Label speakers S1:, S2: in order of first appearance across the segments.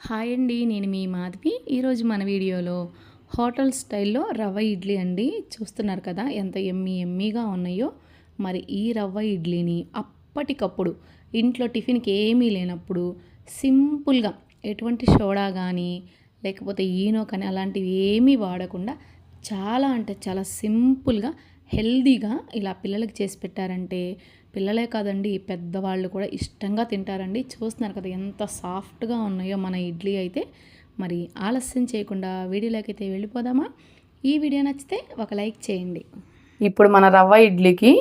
S1: Hi అండి నేను మీ మాధవి. ఈరోజు మన వీడియోలో హోటల్ స్టైల్లో రవ్వ ఇడ్లీ అండి. చూస్తున్నారు కదా ఎంత ఎమ్మి ఎమ్మిగా ఉన్నాయో. మరి ఈ రవ్వ ఇడ్లీని అప్పటికప్పుడు ఇంట్లో టిఫిన్కి ఏమీ లేనప్పుడు సింపుల్గా ఎటువంటి సోడా కానీ లేకపోతే ఈనో కానీ అలాంటివి ఏమీ వాడకుండా చాలా అంటే చాలా సింపుల్గా హెల్దీగా ఇలా పిల్లలకి చేసి పెట్టారంటే పిల్లలే కాదండి పెద్దవాళ్ళు కూడా ఇష్టంగా తింటారండి. చూస్తున్నారు కదా ఎంత సాఫ్ట్గా ఉన్నాయో మన ఇడ్లీ అయితే. మరి ఆలస్యం చేయకుండా వీడియోలోకి అయితే వెళ్ళిపోదామా? ఈ వీడియో నచ్చితే ఒక లైక్ చేయండి.
S2: ఇప్పుడు మన రవ్వ ఇడ్లీకి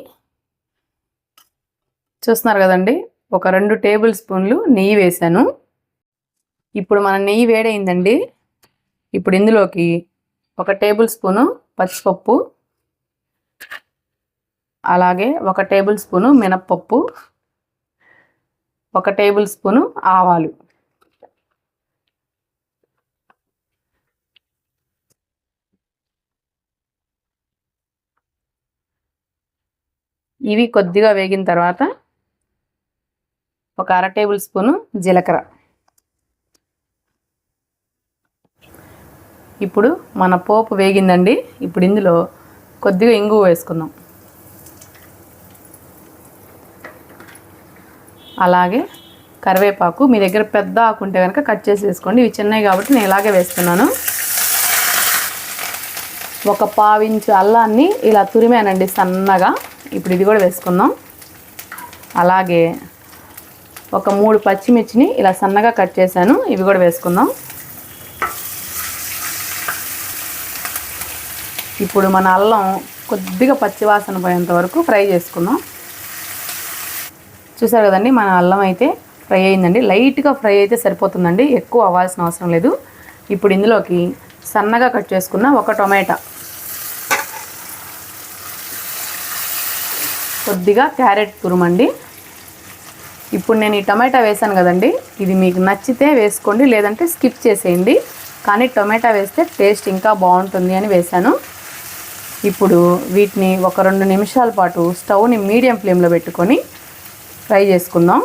S2: చూస్తున్నారు కదండి ఒక రెండు టేబుల్ స్పూన్లు నెయ్యి వేసాను ఇప్పుడు మన నెయ్యి వేడైందండి. ఇప్పుడు ఇందులోకి ఒక టేబుల్ స్పూను పచ్చిపప్పు అలాగే ఒక టేబుల్ స్పూను మినప్పప్పు ఒక టేబుల్ స్పూను ఆవాలు. ఇవి కొద్దిగా వేగిన తర్వాత ఒక అర టేబుల్ స్పూను జీలకర్ర. ఇప్పుడు మన పోపు వేగిందండి. ఇప్పుడు ఇందులో కొద్దిగా ఇంగు వేసుకుందాం. అలాగే కరివేపాకు మీ దగ్గర పెద్ద ఆకు ఉంటే కనుక కట్ చేసి వేసుకోండి. ఇవి చిన్నవి కాబట్టి నేను ఇలాగే వేస్తున్నాను. ఒక పావించు అల్లాన్ని ఇలా తురిమానండి సన్నగా. ఇప్పుడు ఇది కూడా వేసుకుందాం. అలాగే ఒక మూడు పచ్చిమిర్చిని ఇలా సన్నగా కట్ చేశాను. ఇవి కూడా వేసుకుందాం. ఇప్పుడు మన అల్లం కొద్దిగా పచ్చివాసన పోయేంత వరకు ఫ్రై చేసుకుందాం. చూసారు కదండి మన అల్లం అయితే ఫ్రై అయిందండి. లైట్గా ఫ్రై అయితే సరిపోతుందండి. ఎక్కువ అవ్వాల్సిన అవసరం లేదు. ఇప్పుడు ఇందులోకి సన్నగా కట్ చేసుకున్న ఒక టొమాటా. కొద్దిగా క్యారెట్ తురుమండి ఇప్పుడు నేను ఈ టొమాటా వేసాను కదండి ఇది మీకు నచ్చితే వేసుకోండి లేదంటే స్కిప్ చేసేయండి. కానీ టొమాటా వేస్తే టేస్ట్ ఇంకా బాగుంటుంది అని వేశాను. ఇప్పుడు వీటిని ఒక రెండు నిమిషాల పాటు స్టవ్ని మీడియం ఫ్లేమ్లో పెట్టుకొని ఫ్రై చేసుకుందాం.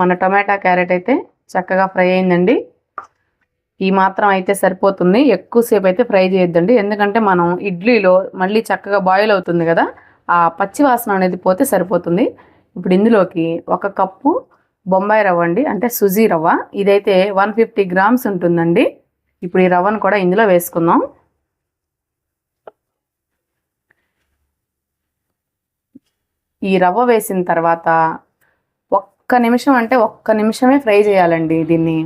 S2: మన టమాటా క్యారెట్ అయితే చక్కగా ఫ్రై అయిందండి. ఈ మాత్రం అయితే సరిపోతుంది. ఎక్కువసేపు అయితే ఫ్రై చేయొద్దండి. ఎందుకంటే మనం ఇడ్లీలో మళ్ళీ చక్కగా బాయిల్ అవుతుంది కదా ఆ పచ్చి వాసన అనేది పోతే సరిపోతుంది. ఇప్పుడు ఇందులోకి ఒక కప్పు బొంబాయి రవ్వ అండి అంటే సుజీ రవ్వ. ఇదైతే వన్ ఫిఫ్టీ గ్రామ్స్ ఉంటుందండి. ఇప్పుడు ఈ రవ్వను కూడా ఇందులో వేసుకుందాం. ఈ రవ్వ వేసిన తర్వాత ఒక్క నిమిషం అంటే ఒక్క నిమిషమే ఫ్రై చేయాలండి దీన్ని.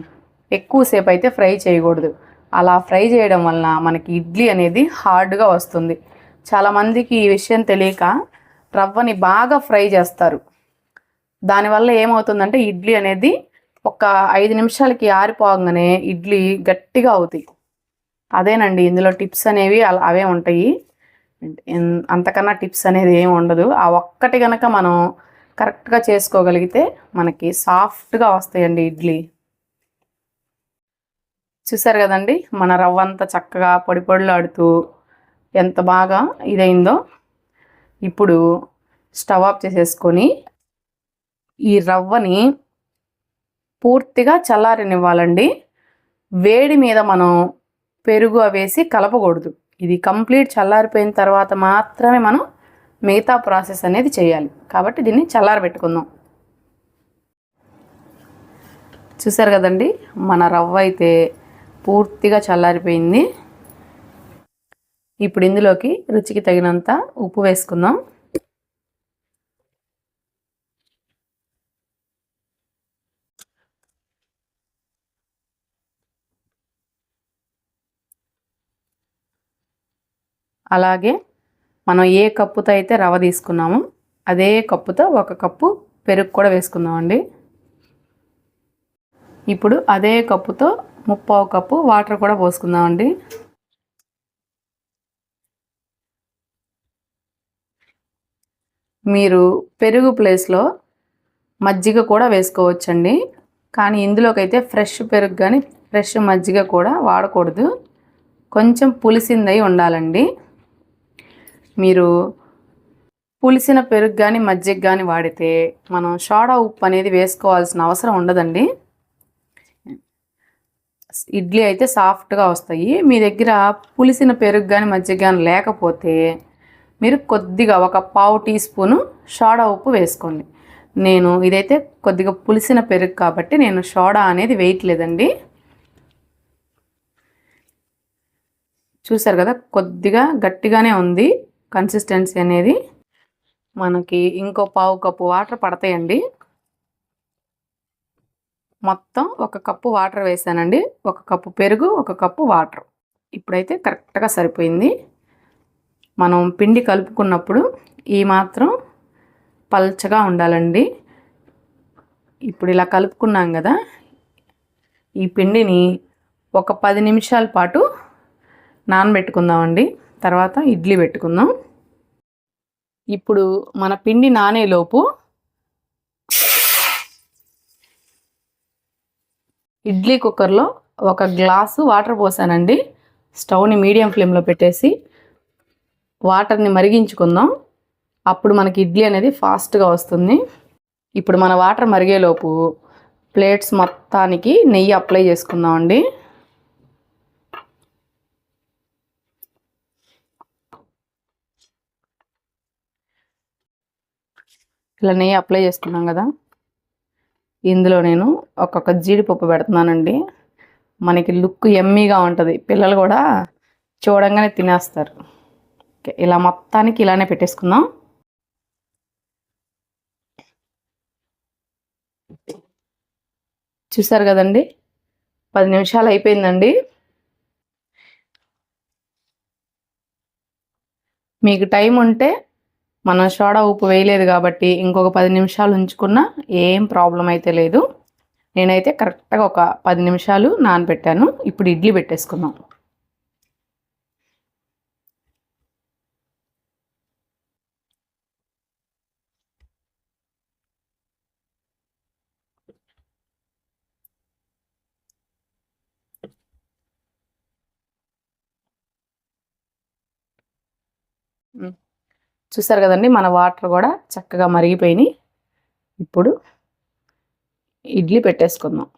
S2: ఎక్కువసేపు అయితే ఫ్రై చేయకూడదు. అలా ఫ్రై చేయడం వలన మనకి ఇడ్లీ అనేది హార్డ్గా వస్తుంది. చాలామందికి ఈ విషయం తెలియక రవ్వని బాగా ఫ్రై చేస్తారు. దానివల్ల ఏమవుతుందంటే ఇడ్లీ అనేది ఒక ఐదు నిమిషాలకి ఆరిపోగానే ఇడ్లీ గట్టిగా అవుతాయి. అదేనండి ఇందులో టిప్స్ అనేవి అలా అవే ఉంటాయి. అంతకన్నా టిప్స్ అనేది ఏమి ఉండదు. ఆ ఒక్కటి కనుక మనం కరెక్ట్గా చేసుకోగలిగితే మనకి సాఫ్ట్గా వస్తాయండి ఇడ్లీ. చూసారు కదండి? మన రవ్వ అంతా చక్కగా పొడి పొడిలాడుతూ ఎంత బాగా ఇదైందో. ఇప్పుడు స్టవ్ ఆఫ్ చేసేసుకొని ఈ రవ్వని పూర్తిగా చల్లారనివ్వాలండి. వేడి మీద మనం పెరుగు వేసి కలపకూడదు. ఇది కంప్లీట్ చల్లారిపోయిన తర్వాత మాత్రమే మనం మిగతా ప్రాసెస్ అనేది చేయాలి. కాబట్టి దీన్ని చల్లారబెట్టుకుందాం చూసారు కదండి? మన రవ్వ అయితే పూర్తిగా చల్లారిపోయింది. ఇప్పుడు ఇందులోకి రుచికి తగినంత ఉప్పు వేసుకుందాం. అలాగే మనం ఏ కప్పుతో అయితే రవ తీసుకున్నామో అదే కప్పుతో ఒక కప్పు పెరుగు కూడా వేసుకుందామండి. ఇప్పుడు అదే కప్పుతో ముప్పావు కప్పు వాటర్ కూడా పోసుకుందామండి. మీరు పెరుగు ప్లేస్లో మజ్జిగ కూడా వేసుకోవచ్చండి. కానీ ఇందులోకైతే ఫ్రెష్ పెరుగు కానీ ఫ్రెష్ మజ్జిగ కూడా వాడకూడదు. కొంచెం పులిసిందై ఉండాలండి. మీరు పులిసిన పెరుగు కానీ మజ్జిగ కానీ వాడితే మనం సోడా ఉప్పు అనేది వేసుకోవాల్సిన అవసరం ఉండదండి. ఇడ్లీ అయితే సాఫ్ట్గా వస్తాయి. మీ దగ్గర పులిసిన పెరుగు కానీ మజ్జిగ కానీ లేకపోతే మీరు కొద్దిగా ఒక పావు టీ స్పూను సోడా ఉప్పు వేసుకోండి. నేను ఇదైతే కొద్దిగా పులిసిన పెరుగు కాబట్టి నేను సోడా అనేది వేయట్లేదండి. చూసారు కదా కొద్దిగా గట్టిగానే ఉంది. కన్సిస్టెన్సీ అనేది మనకి ఇంకో పావు కప్పు వాటర్ పడతాయండి. మొత్తం ఒక కప్పు వాటర్ వేసానండి. ఒక కప్పు పెరుగు ఒక కప్పు వాటర్ ఇప్పుడైతే కరెక్ట్గా సరిపోయింది. మనం పిండి కలుపుకున్నప్పుడు ఈ మాత్రం పల్చగా ఉండాలండి. ఇప్పుడు ఇలా కలుపుకున్నాం కదా ఈ పిండిని ఒక పది నిమిషాల పాటు నానబెట్టుకుందామండి. తర్వాత ఇడ్లీ పెట్టుకుందాం. ఇప్పుడు మన పిండి నానేలోపు ఇడ్లీ కుక్కర్లో ఒక గ్లాసు వాటర్ పోసానండి. స్టవ్ని మీడియం ఫ్లేమ్లో పెట్టేసి వాటర్ని మరిగించుకుందాం. అప్పుడు మనకి ఇడ్లీ అనేది ఫాస్ట్గా వస్తుంది. ఇప్పుడు మన వాటర్ మరిగేలోపు ప్లేట్స్ మొత్తానికి నెయ్యి అప్లై చేసుకుందామండి. ఇలా నెయ్యి అప్లై చేసుకున్నాం కదా. ఇందులో నేను ఒక్కొక్క జీడిపప్పు పెడుతున్నానండి. మనకి లుక్ ఎమ్మీగా ఉంటుంది. పిల్లలు కూడా చూడంగానే తినేస్తారు. ఓకే ఇలా మొత్తానికి ఇలానే పెట్టేసుకుందాం. చూసారు కదండి? పది నిమిషాలు అయిపోయిందండి. మీకు టైం ఉంటే మనం సోడా ఉప్పు వేయలేదు కాబట్టి ఇంకొక పది నిమిషాలు ఉంచుకున్నా ఏం ప్రాబ్లం అయితే లేదు. నేనైతే కరెక్ట్గా ఒక పది నిమిషాలు నానబెట్టాను. ఇప్పుడు ఇడ్లీ పెట్టేసుకుందాం. చూసారు కదండి మన వాటర్ కూడా చక్కగా మరిగిపోయినాయి. ఇప్పుడు ఇడ్లీ పెట్టేసుకుందాం.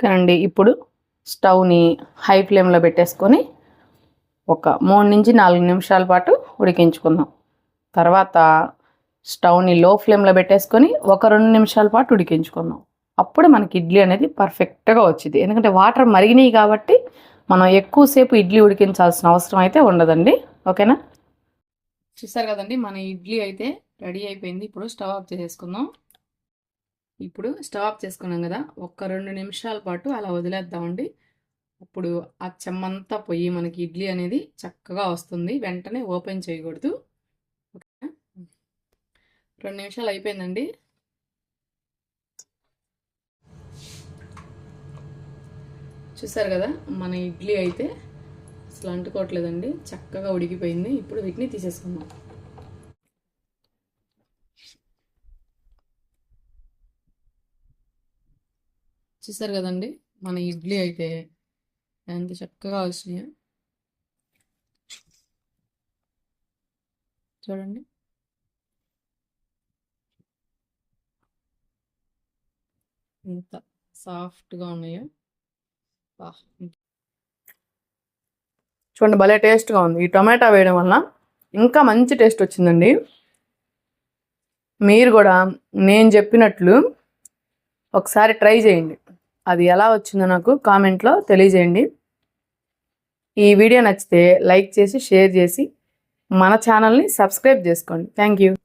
S2: కానండి ఇప్పుడు స్టవ్ని హై ఫ్లేమ్లో పెట్టేసుకొని ఒక మూడు నుంచి నాలుగు నిమిషాల పాటు ఉడికించుకుందాం. తర్వాత స్టవ్ని లో ఫ్లేమ్లో పెట్టేసుకొని ఒక రెండు నిమిషాల పాటు ఉడికించుకుందాం. అప్పుడు మనకి ఇడ్లీ అనేది పర్ఫెక్ట్గా వచ్చింది ఎందుకంటే వాటర్ మరిగినాయి కాబట్టి మనం ఎక్కువసేపు ఇడ్లీ ఉడికించాల్సిన అవసరం అయితే ఉండదండి. ఓకేనా? చూసారు కదండి మన ఇడ్లీ అయితే రెడీ అయిపోయింది. ఇప్పుడు స్టవ్ ఆఫ్ చేసేసుకుందాం. ఇప్పుడు స్టవ్ ఆఫ్ చేసుకున్నాం కదా ఒక్క రెండు నిమిషాల పాటు అలా వదిలేద్దామండి. అప్పుడు ఆ చెమ్మంతా పోయి మనకి ఇడ్లీ అనేది చక్కగా వస్తుంది. వెంటనే ఓపెన్ చేయకూడదు. ఓకేనా? రెండు నిమిషాలు అయిపోయిందండి. చూసారు కదా మన ఇడ్లీ అయితే అసలు అంటుకోవట్లేదండి. చక్కగా ఉడికిపోయింది. ఇప్పుడు వీటిని తీసేసుకుందాం. చూసారు కదండి మన ఇడ్లీ అయితే ఎంత చక్కగా వచ్చినాయో. చూడండి. ఎంత సాఫ్ట్గా ఉన్నాయో. చూడండి భలే టేస్ట్గా ఉంది. ఈ టొమాటో వేయడం వల్ల ఇంకా మంచి టేస్ట్ వచ్చిందండి. మీరు కూడా నేను చెప్పినట్లు ఒకసారి ట్రై చేయండి. అది ఎలా వచ్చిందో నాకు కామెంట్లో తెలియజేయండి. ఈ వీడియో నచ్చితే లైక్ చేసి షేర్ చేసి మన ఛానల్ని సబ్స్క్రైబ్ చేసుకోండి. Thank you.